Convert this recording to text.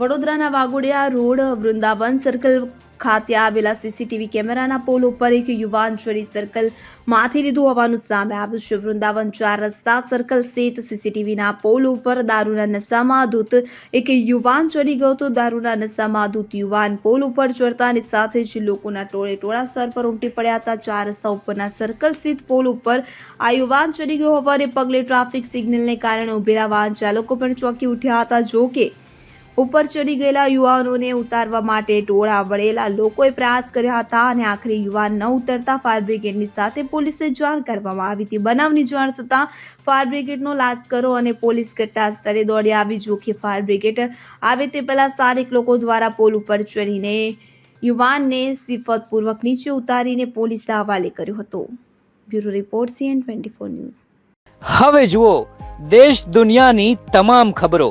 વડોદરાના Waghodia road, Vrindavan circle ખાતે આવેલા સીસીટીવી કેમેરાના પોલ ઉપર એક યુવાન ચોરી સર્કલમાંથી લીધું હોવાનું સામે આવ્યું છે. વૃંદાવન ચાર રસ્તા સર્કલ સ્થિત સીસીટીવીના પોલ ઉપર દારૂના નશામાં ધૂત એક યુવાન ચડી ગયો તો દારૂના નશામાં ધૂત યુવાન પોલ ઉપર ચડતાની સાથે જ લોકોના ટોળે ટોળા સ્તર પર ઉમટી પડ્યા હતા. ચાર રસ્તા ઉપરના સર્કલ સ્થિત પોલ ઉપર આ યુવાન ચડી ગયો હોવાને પગલે ટ્રાફિક સિગ્નલને કારણે ઉભેલા વાહન ચાલકો પણ ચોંકી ઉઠ્યા હતા. જો કે ઉપર ચડી ગયેલા યુવાનોને ઉતારવા માટે ટોળા વળેલા લોકોએ પ્રયાસ કર્યા હતા અને આખરે યુવાન ન ઉતરતા ફાયર બ્રિગેડની સાથે પોલીસે જાણ કરવામાં આવી હતી. બનાવની જાણ થતાં ફાયર બ્રિગેડનો લાશ્કરો અને પોલીસ ઘટના સ્થળે દોડી આવી. જો કે ફાયર બ્રિગેડ આવે તે પહેલાં સ્થાનિક લોકો દ્વારા પોલ ઉપર ચડીને યુવાનને સિફતપૂર્વક નીચે ઉતારીને પોલીસના હવાલે કર્યો હતો. Bureau report CN twenty four news. હવે જુઓ, દેશ દુનિયાની તમામ ખબરો